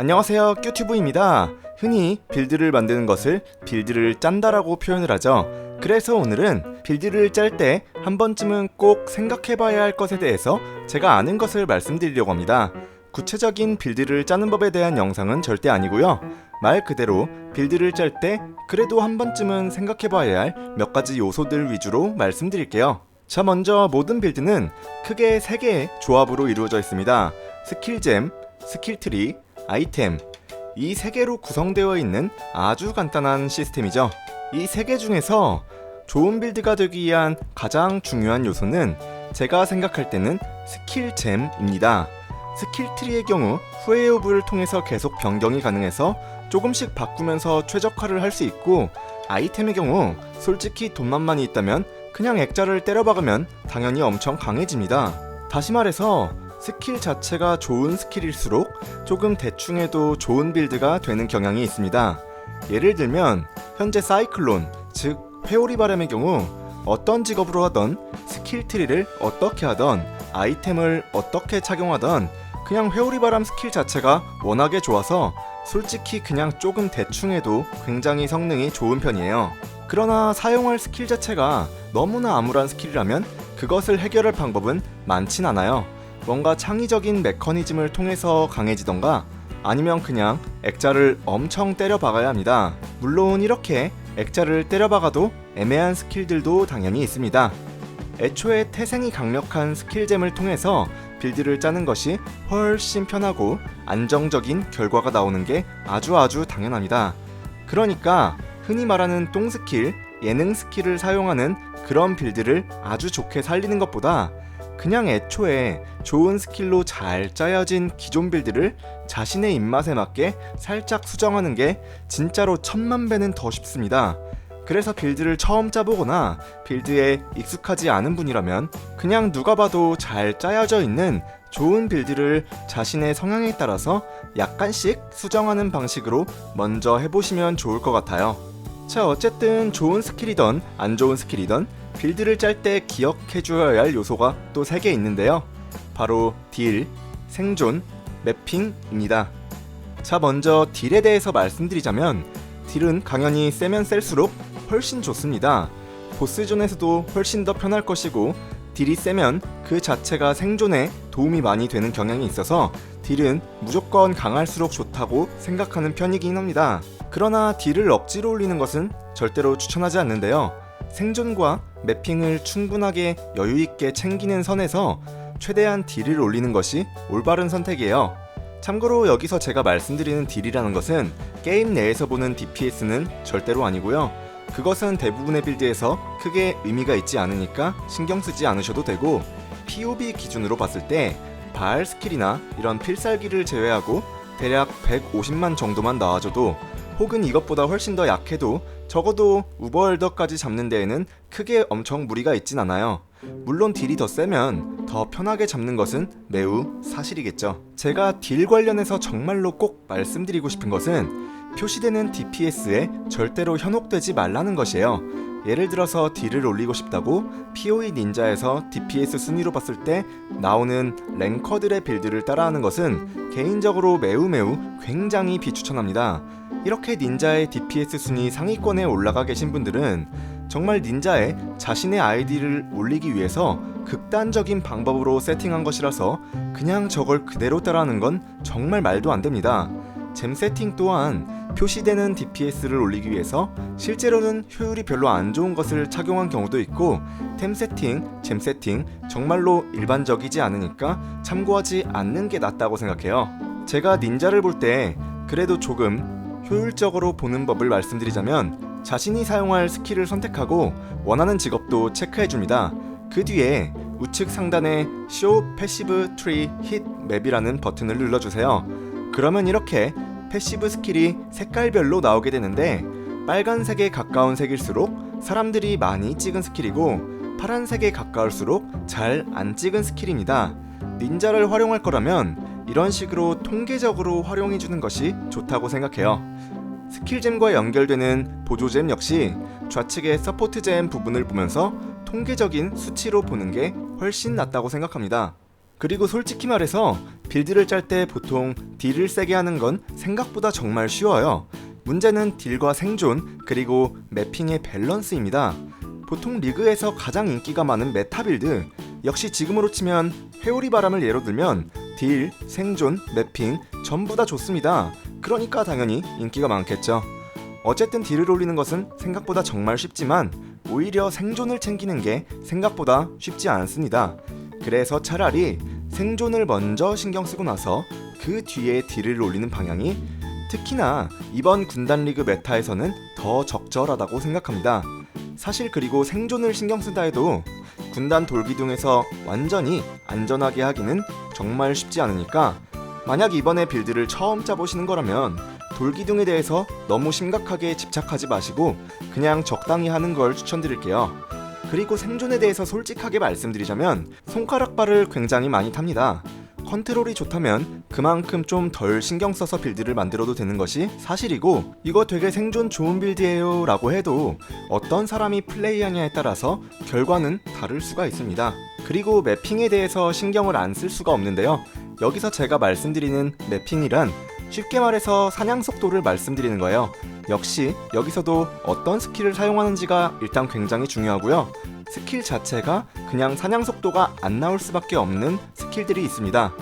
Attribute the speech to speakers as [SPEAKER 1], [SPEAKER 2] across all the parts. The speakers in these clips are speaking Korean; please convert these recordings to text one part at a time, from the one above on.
[SPEAKER 1] 안녕하세요 큐튜브입니다. 흔히 빌드를 만드는 것을 빌드를 짠다라고 표현을 하죠. 그래서 오늘은 빌드를 짤 때 한 번쯤은 꼭 생각해봐야 할 것에 대해서 제가 아는 것을 말씀드리려고 합니다. 구체적인 빌드를 짜는 법에 대한 영상은 절대 아니고요. 말 그대로 빌드를 짤 때 그래도 한 번쯤은 생각해봐야 할 몇 가지 요소들 위주로 말씀드릴게요. 자 먼저 모든 빌드는 크게 3개의 조합으로 이루어져 있습니다. 스킬잼, 스킬트리, 아이템 이 세 개로 구성되어 있는 아주 간단한 시스템이죠. 이 세 개 중에서 좋은 빌드가 되기 위한 가장 중요한 요소는 제가 생각할 때는 스킬잼입니다. 스킬 트리의 경우 후웨이오브를 통해서 계속 변경이 가능해서 조금씩 바꾸면서 최적화를 할 수 있고 아이템의 경우 솔직히 돈만 많이 있다면 그냥 액자를 때려 박으면 당연히 엄청 강해집니다. 다시 말해서 스킬 자체가 좋은 스킬일수록 조금 대충 해도 좋은 빌드가 되는 경향이 있습니다. 예를 들면 현재 사이클론, 즉 회오리 바람의 경우 어떤 직업으로 하던 스킬 트리를 어떻게 하던 아이템을 어떻게 착용하던 그냥 회오리 바람 스킬 자체가 워낙에 좋아서 솔직히 그냥 조금 대충 해도 굉장히 성능이 좋은 편이에요. 그러나 사용할 스킬 자체가 너무나 암울한 스킬이라면 그것을 해결할 방법은 많진 않아요. 뭔가 창의적인 메커니즘을 통해서 강해지던가 아니면 그냥 액자를 엄청 때려 박아야 합니다. 물론 이렇게 액자를 때려 박아도 애매한 스킬들도 당연히 있습니다. 애초에 태생이 강력한 스킬잼을 통해서 빌드를 짜는 것이 훨씬 편하고 안정적인 결과가 나오는 게 아주 아주 당연합니다. 그러니까 흔히 말하는 똥 스킬, 예능 스킬을 사용하는 그런 빌드를 아주 좋게 살리는 것보다 그냥 애초에 좋은 스킬로 잘 짜여진 기존 빌드를 자신의 입맛에 맞게 살짝 수정하는 게 진짜로 천만 배는 더 쉽습니다. 그래서 빌드를 처음 짜보거나 빌드에 익숙하지 않은 분이라면 그냥 누가 봐도 잘 짜여져 있는 좋은 빌드를 자신의 성향에 따라서 약간씩 수정하는 방식으로 먼저 해보시면 좋을 것 같아요. 자, 어쨌든 좋은 스킬이던 안 좋은 스킬이던 빌드를 짤 때 기억해 주어야 할 요소가 또 3개 있는데요. 바로 딜, 생존, 맵핑입니다. 자, 먼저 딜에 대해서 말씀드리자면 딜은 당연히 세면 셀수록 훨씬 좋습니다. 보스존에서도 훨씬 더 편할 것이고 딜이 세면 그 자체가 생존에 도움이 많이 되는 경향이 있어서 딜은 무조건 강할수록 좋다고 생각하는 편이긴 합니다. 그러나 딜을 억지로 올리는 것은 절대로 추천하지 않는데요. 생존과 매핑을 충분하게 여유있게 챙기는 선에서 최대한 딜을 올리는 것이 올바른 선택이에요. 참고로 여기서 제가 말씀드리는 딜이라는 것은 게임 내에서 보는 DPS는 절대로 아니고요. 그것은 대부분의 빌드에서 크게 의미가 있지 않으니까 신경 쓰지 않으셔도 되고 POB 기준으로 봤을 때 바알 스킬이나 이런 필살기를 제외하고 대략 150만 정도만 나와줘도 혹은 이것보다 훨씬 더 약해도 적어도 우버월더까지 잡는 데에는 크게 엄청 무리가 있진 않아요. 물론 딜이 더 세면 더 편하게 잡는 것은 매우 사실이겠죠. 제가 딜 관련해서 정말로 꼭 말씀드리고 싶은 것은 표시되는 DPS에 절대로 현혹되지 말라는 것이에요. 예를 들어서 딜을 올리고 싶다고 POE 닌자에서 DPS 순위로 봤을 때 나오는 랭커들의 빌드를 따라하는 것은 개인적으로 매우 매우 굉장히 비추천합니다. 이렇게 닌자의 DPS 순위 상위권에 올라가 계신 분들은 정말 닌자의 자신의 아이디를 올리기 위해서 극단적인 방법으로 세팅한 것이라서 그냥 저걸 그대로 따라하는 건 정말 말도 안 됩니다. 잼 세팅 또한 표시되는 DPS를 올리기 위해서 실제로는 효율이 별로 안 좋은 것을 착용한 경우도 있고 템 세팅, 잼 세팅 정말로 일반적이지 않으니까 참고하지 않는 게 낫다고 생각해요. 제가 닌자를 볼 때 그래도 조금 효율적으로 보는 법을 말씀드리자면 자신이 사용할 스킬을 선택하고 원하는 직업도 체크해줍니다. 그 뒤에 우측 상단에 Show Passive Tree Hit Map이라는 버튼을 눌러주세요. 그러면 이렇게 패시브 스킬이 색깔별로 나오게 되는데 빨간색에 가까운 색일수록 사람들이 많이 찍은 스킬이고 파란색에 가까울수록 잘 안 찍은 스킬입니다. 닌자를 활용할 거라면 이런 식으로 통계적으로 활용해 주는 것이 좋다고 생각해요. 스킬잼과 연결되는 보조잼 역시 좌측의 서포트잼 부분을 보면서 통계적인 수치로 보는 게 훨씬 낫다고 생각합니다. 그리고 솔직히 말해서 빌드를 짤 때 보통 딜을 세게 하는 건 생각보다 정말 쉬워요. 문제는 딜과 생존 그리고 매핑의 밸런스입니다. 보통 리그에서 가장 인기가 많은 메타 빌드 역시 지금으로 치면 회오리 바람을 예로 들면 딜, 생존, 매핑 전부 다 좋습니다. 그러니까 당연히 인기가 많겠죠. 어쨌든 딜을 올리는 것은 생각보다 정말 쉽지만 오히려 생존을 챙기는 게 생각보다 쉽지 않습니다. 그래서 차라리 생존을 먼저 신경 쓰고 나서 그 뒤에 딜을 올리는 방향이 특히나 이번 군단 리그 메타에서는 더 적절하다고 생각합니다. 사실 그리고 생존을 신경 쓴다 해도 군단 돌기둥에서 완전히 안전하게 하기는 정말 쉽지 않으니까 만약 이번에 빌드를 처음 짜보시는 거라면 돌기둥에 대해서 너무 심각하게 집착하지 마시고 그냥 적당히 하는 걸 추천드릴게요. 그리고 생존에 대해서 솔직하게 말씀드리자면 손가락발을 굉장히 많이 탑니다. 컨트롤이 좋다면 그만큼 좀 덜 신경 써서 빌드를 만들어도 되는 것이 사실이고 이거 되게 생존 좋은 빌드예요 라고 해도 어떤 사람이 플레이하냐에 따라서 결과는 다를 수가 있습니다. 그리고 매핑에 대해서 신경을 안 쓸 수가 없는데요. 여기서 제가 말씀드리는 매핑이란 쉽게 말해서 사냥 속도를 말씀드리는 거예요. 역시 여기서도 어떤 스킬을 사용하는지가 일단 굉장히 중요하고요. 스킬 자체가 그냥 사냥 속도가 안 나올 수밖에 없는 스킬들이 있습니다.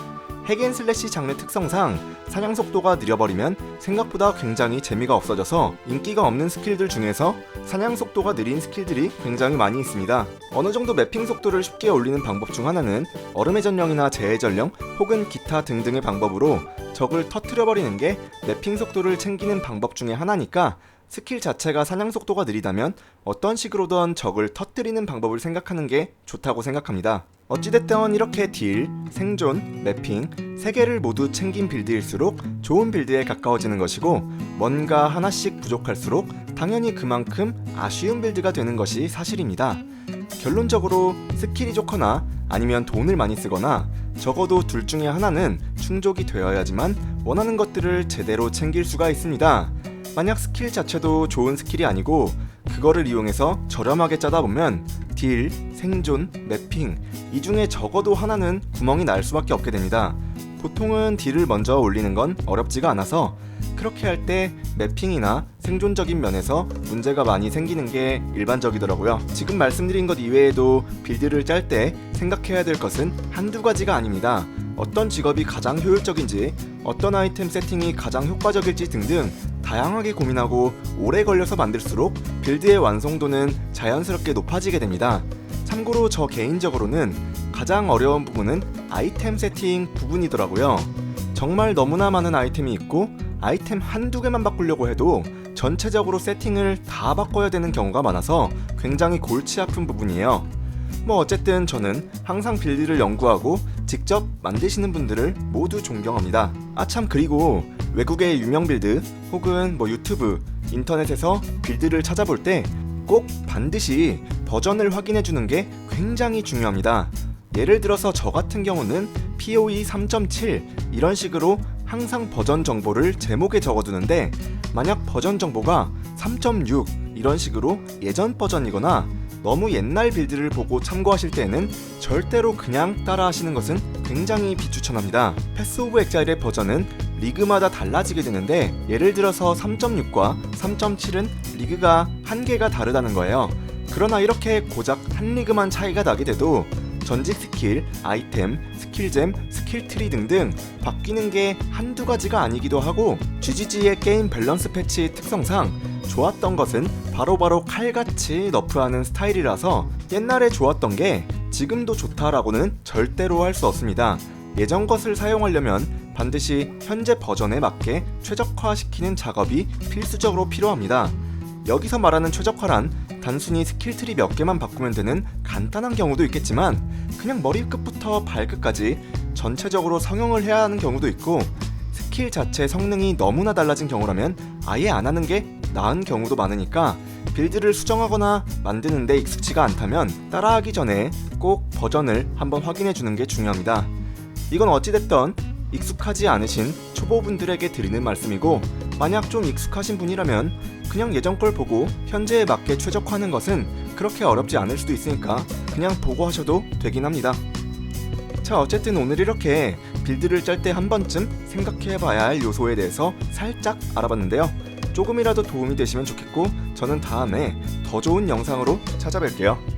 [SPEAKER 1] 핵앤슬래시 장르 특성상 사냥 속도가 느려버리면 생각보다 굉장히 재미가 없어져서 인기가 없는 스킬들 중에서 사냥 속도가 느린 스킬들이 굉장히 많이 있습니다. 어느 정도 매핑 속도를 쉽게 올리는 방법 중 하나는 얼음의 전령이나 재의 전령 혹은 기타 등등의 방법으로 적을 터트려버리는 게 매핑 속도를 챙기는 방법 중에 하나니까 스킬 자체가 사냥 속도가 느리다면 어떤 식으로든 적을 터뜨리는 방법을 생각하는 게 좋다고 생각합니다. 어찌됐든 이렇게 딜, 생존, 매핑 세 개를 모두 챙긴 빌드일수록 좋은 빌드에 가까워지는 것이고 뭔가 하나씩 부족할수록 당연히 그만큼 아쉬운 빌드가 되는 것이 사실입니다. 결론적으로 스킬이 좋거나 아니면 돈을 많이 쓰거나 적어도 둘 중에 하나는 충족이 되어야지만 원하는 것들을 제대로 챙길 수가 있습니다. 만약 스킬 자체도 좋은 스킬이 아니고 그거를 이용해서 저렴하게 짜다 보면 딜, 생존, 매핑 이 중에 적어도 하나는 구멍이 날 수밖에 없게 됩니다. 보통은 딜을 먼저 올리는 건 어렵지가 않아서 그렇게 할 때 매핑이나 생존적인 면에서 문제가 많이 생기는 게 일반적이더라고요. 지금 말씀드린 것 이외에도 빌드를 짤 때 생각해야 될 것은 한두 가지가 아닙니다. 어떤 직업이 가장 효율적인지, 어떤 아이템 세팅이 가장 효과적일지 등등 다양하게 고민하고 오래 걸려서 만들수록 빌드의 완성도는 자연스럽게 높아지게 됩니다. 참고로 저 개인적으로는 가장 어려운 부분은 아이템 세팅 부분이더라고요. 정말 너무나 많은 아이템이 있고 아이템 한두 개만 바꾸려고 해도 전체적으로 세팅을 다 바꿔야 되는 경우가 많아서 굉장히 골치 아픈 부분이에요. 뭐 어쨌든 저는 항상 빌드를 연구하고 직접 만드시는 분들을 모두 존경합니다. 아 참 그리고 외국의 유명 빌드 혹은 뭐 유튜브, 인터넷에서 빌드를 찾아볼 때 꼭 반드시 버전을 확인해 주는 게 굉장히 중요합니다. 예를 들어서 저 같은 경우는 POE 3.7 이런 식으로 항상 버전 정보를 제목에 적어두는데 만약 버전 정보가 3.6 이런 식으로 예전 버전이거나 너무 옛날 빌드를 보고 참고하실 때에는 절대로 그냥 따라 하시는 것은 굉장히 비추천합니다. 패스 오브 엑자일의 버전은 리그마다 달라지게 되는데 예를 들어서 3.6과 3.7은 리그가 한 개가 다르다는 거예요. 그러나 이렇게 고작 한 리그만 차이가 나게 돼도 전직 스킬, 아이템, 스킬잼, 스킬트리 등등 바뀌는 게 한두 가지가 아니기도 하고 GGG의 게임 밸런스 패치 특성상 좋았던 것은 바로바로 칼같이 너프하는 스타일이라서 옛날에 좋았던 게 지금도 좋다라고는 절대로 할 수 없습니다. 예전 것을 사용하려면 반드시 현재 버전에 맞게 최적화시키는 작업이 필수적으로 필요합니다. 여기서 말하는 최적화란 단순히 스킬트리 몇 개만 바꾸면 되는 간단한 경우도 있겠지만 그냥 머리끝부터 발끝까지 전체적으로 성형을 해야 하는 경우도 있고 스킬 자체 성능이 너무나 달라진 경우라면 아예 안 하는 게 나은 경우도 많으니까 빌드를 수정하거나 만드는데 익숙치가 않다면 따라하기 전에 꼭 버전을 한번 확인해 주는 게 중요합니다. 이건 어찌됐던 익숙하지 않으신 초보분들에게 드리는 말씀이고 만약 좀 익숙하신 분이라면 그냥 예전 걸 보고 현재에 맞게 최적화하는 것은 그렇게 어렵지 않을 수도 있으니까 그냥 보고 하셔도 되긴 합니다. 자, 어쨌든 오늘 이렇게 빌드를 짤 때 한 번쯤 생각해 봐야 할 요소에 대해서 살짝 알아봤는데요. 조금이라도 도움이 되시면 좋겠고, 저는 다음에 더 좋은 영상으로 찾아뵐게요.